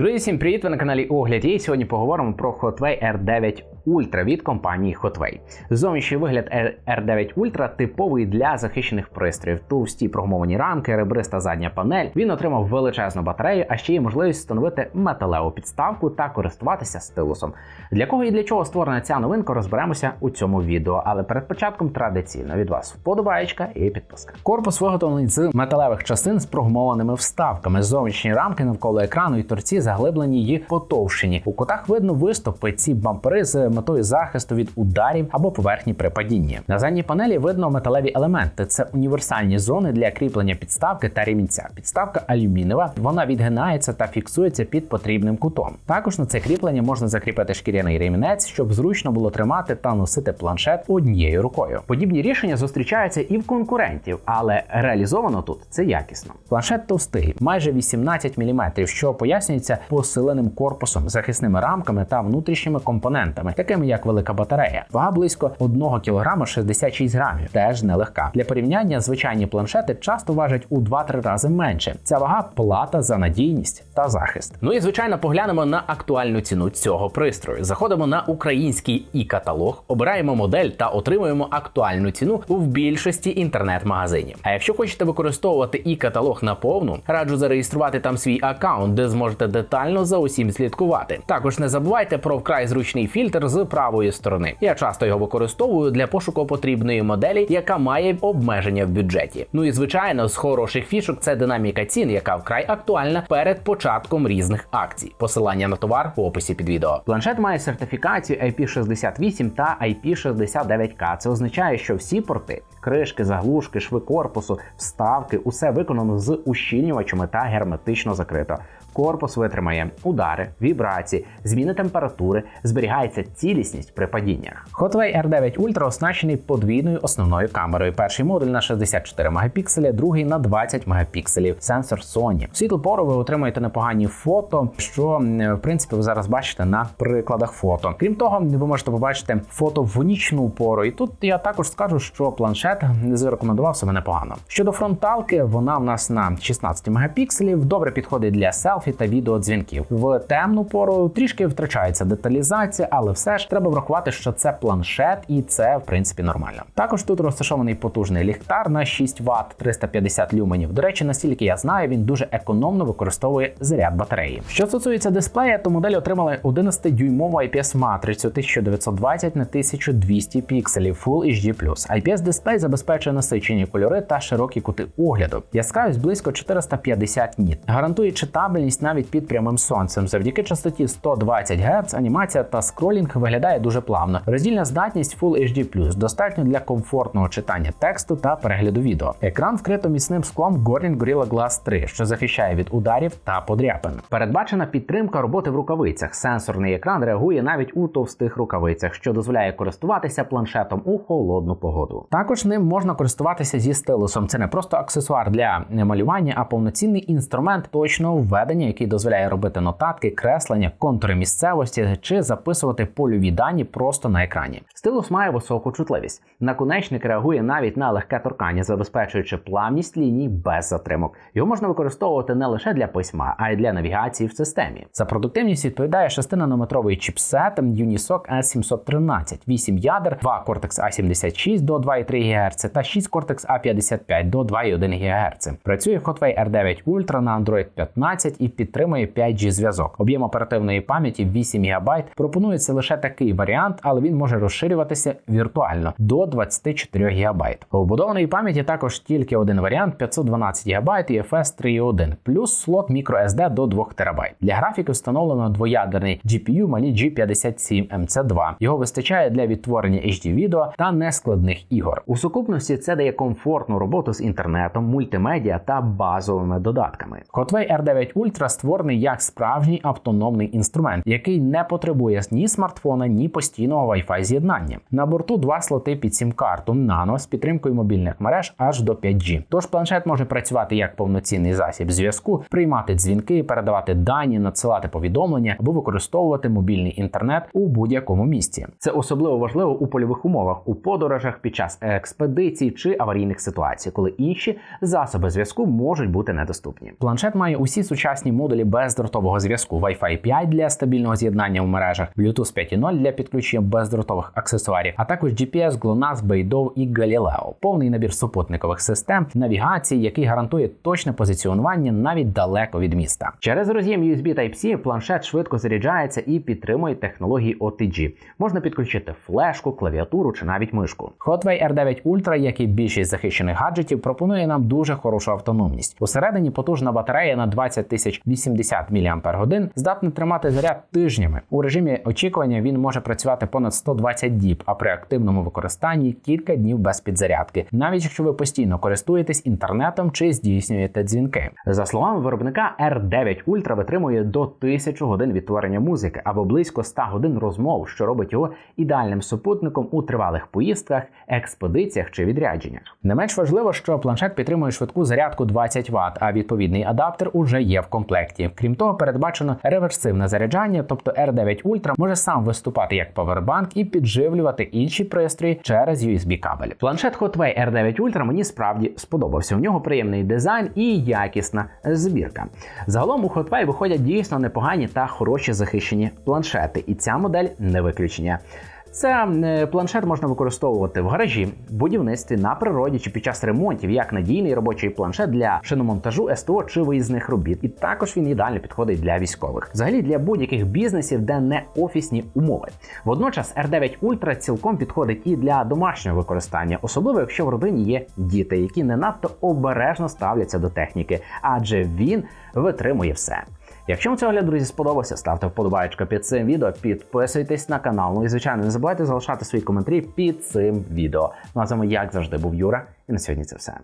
Друзі, всім привіт! Ви на каналі Огляд. І сьогодні поговоримо про Hotway R9 Ultra від компанії Hotway. Зовнішній вигляд R9 Ultra типовий для захищених пристроїв. Товсті прогумовані рамки, ребриста задня панель. Він отримав величезну батарею, а ще є можливість встановити металеву підставку та користуватися стилусом. Для кого і для чого створена ця новинка, розберемося у цьому відео. Але перед початком традиційно від вас вподобаєчка і підписка. Корпус виготовлений з металевих частин з прогумованими вставками. Зовнішні рамки навколо екрану і торці заглиблені й потовщені. У кутах видно виступи ці бампери з метою захисту від ударів або поверхні при падінні. На задній панелі видно металеві елементи. Це універсальні зони для кріплення підставки та ремінця. Підставка алюмінієва, вона відгинається та фіксується під потрібним кутом. Також на це кріплення можна закріпити шкіряний ремінець, щоб зручно було тримати та носити планшет однією рукою. Подібні рішення зустрічаються і в конкурентів, але реалізовано тут це якісно. Планшет товстий, майже 18 мм, що пояснюється посиленим корпусом, захисними рамками та внутрішніми компонентами, такими як велика батарея. Вага близько 1 кг 66 грамів, теж нелегка. Для порівняння звичайні планшети часто важать у 2-3 рази менше. Ця вага плата за надійність та захист. Ну і звичайно, поглянемо на актуальну ціну цього пристрою. Заходимо на український і каталог, обираємо модель та отримуємо актуальну ціну в більшості інтернет-магазинів. А якщо хочете використовувати і каталог наповну, раджу зареєструвати там свій аккаунт, де зможете детально за усім слідкувати. Також не забувайте про вкрай зручний фільтр з правої сторони. Я часто його використовую для пошуку потрібної моделі, яка має обмеження в бюджеті. Ну і звичайно, з хороших фішок це динаміка цін, яка вкрай актуальна перед початком різних акцій. Посилання на товар в описі під відео. Планшет має сертифікацію IP68 та IP69K. Це означає, що всі порти, кришки, заглушки, шви корпусу, вставки, усе виконано з ущільнювачами та герметично закрито. Корпус витримає удари, вібрації, зміни температури, зберігається цілісність при падіннях. Hotway R9 Ultra оснащений подвійною основною камерою. Перший модуль на 64 мегапікселя, другий на 20 мегапікселів. Сенсор Sony. В світло пору ви отримаєте непогані фото, що в принципі ви зараз бачите на прикладах фото. Крім того, ви можете побачити фото в нічну пору. І тут я також скажу, що планшет зарекомендував себе непогано. Щодо фронталки, вона в нас на 16 мегапікселів, добре підходить для селфі та відеодзвінків. В темну пору трішки втрачається деталізація, але все ж треба врахувати, що це планшет, і це в принципі нормально. Також тут розташований потужний ліхтар на 6 Вт 350 люменів. До речі, настільки я знаю, він дуже економно використовує заряд батареї. Що стосується дисплея, то модель отримала 11-дюймову IPS матрицю 1920 на 1200 пікселів Full HD+. IPS дисплей забезпечує насичені кольори та широкі кути огляду. Яскравість близько 450 ніт. Гарантує читабельність навіть під прямим сонцем. Завдяки частоті 120 Гц анімація та скролінг виглядає дуже плавно. Роздільна здатність Full HD+, достатньо для комфортного читання тексту та перегляду відео. Екран вкрито міцним склом Gorilla Gorilla Glass 3, що захищає від ударів та подряпин. Передбачена підтримка роботи в рукавицях. Сенсорний екран реагує навіть у товстих рукавицях, що дозволяє користуватися планшетом у холодну погоду. Також ним можна користуватися зі стилусом. Це не просто аксесуар для малювання, а повноцінний інструмент точного введення, який дозволяє робити нотатки, креслення, контури місцевості чи записувати польові дані просто на екрані. Стилус має високу чутливість. Наконечник реагує навіть на легке торкання, забезпечуючи плавність ліній без затримок. Його можна використовувати не лише для письма, а й для навігації в системі. За продуктивність відповідає 6-нанометровий чіпсет Unisoc S713, 8 ядер, 2 Cortex A76 до 2,3 ГГц та 6 Cortex A55 до 2,1 ГГц. Працює Hotway R9 Ultra на Android 15 і підтримує 5G зв'язок. Об'єм оперативної пам'яті 8 ГБ. Пропонується лише такий варіант, але він може розширюватися віртуально до 24 ГБ. У вбудованої пам'яті також тільки один варіант 512 ГБ і FS 3.1, плюс слот microSD до 2 ТБ. Для графіки встановлено двоядерний GPU Mali G57 MC2. Його вистачає для відтворення HD відео та нескладних ігор. У сукупності це дає комфортну роботу з інтернетом, мультимедіа та базовими додатками. Hotway R9 Ultra створений як справжній автономний інструмент, який не потребує ні смартфона, ні постійного Wi-Fi з'єднання. На борту два слоти під сім-карту Nano з підтримкою мобільних мереж аж до 5G. Тож планшет може працювати як повноцінний засіб зв'язку, приймати дзвінки, передавати дані, надсилати повідомлення або використовувати мобільний інтернет у будь-якому місці. Це особливо важливо у польових умовах, у подорожах під час експедицій чи аварійних ситуацій, коли інші засоби зв'язку можуть бути недоступні. Планшет має усі сучасні модулі бездротового зв'язку, Wi-Fi 5 для стабільного з'єднання в мережах, Bluetooth 5.0 для підключення бездротових аксесуарів, а також GPS, GLONASS, Beidou і Galileo. Повний набір супутникових систем, навігації, який гарантує точне позиціонування навіть далеко від міста. Через роз'єм USB Type-C планшет швидко заряджається і підтримує технології OTG. Можна підключити флешку, клавіатуру чи навіть мишку. Hotway R9 Ultra, як і більшість захищених гаджетів, пропонує нам дуже хорошу автономність. Усередині потужна батарея на 20 тисяч 80 мАч здатна тримати заряд тижнями. У режимі очікування він може працювати понад 120 діб, а при активному використанні кілька днів без підзарядки, навіть якщо ви постійно користуєтесь інтернетом чи здійснюєте дзвінки. За словами виробника, R9 Ultra витримує до 1000 годин відтворення музики або близько 100 годин розмов, що робить його ідеальним супутником у тривалих поїздках, експедиціях чи відрядженнях. Не менш важливо, що планшет підтримує швидку зарядку 20 Вт, а відповідний адаптер уже є в комплекті. Крім того, передбачено реверсивне заряджання, тобто R9 Ultra може сам виступати як павербанк і підживлювати інші пристрої через USB кабель. Планшет Hotway R9 Ultra мені справді сподобався. У нього приємний дизайн і якісна збірка. Загалом у Hotway виходять дійсно непогані та хороші захищені планшети, і ця модель не виключення. Це е, планшет можна використовувати в гаражі, будівництві на природі чи під час ремонтів як надійний робочий планшет для шиномонтажу, СТО чи виїзних робіт. І також він ідеально підходить для військових, взагалі для будь-яких бізнесів, де не офісні умови. Водночас R9 Ultra цілком підходить і для домашнього використання, особливо якщо в родині є діти, які не надто обережно ставляться до техніки, адже він витримує все. Якщо вам цього огляд, друзі, сподобався, ставте вподобайку під цим відео, підписуйтесь на канал. Ну і звичайно, не забувайте залишати свої коментарі під цим відео. Ну а з вами, як завжди, був Юра, і на сьогодні це все.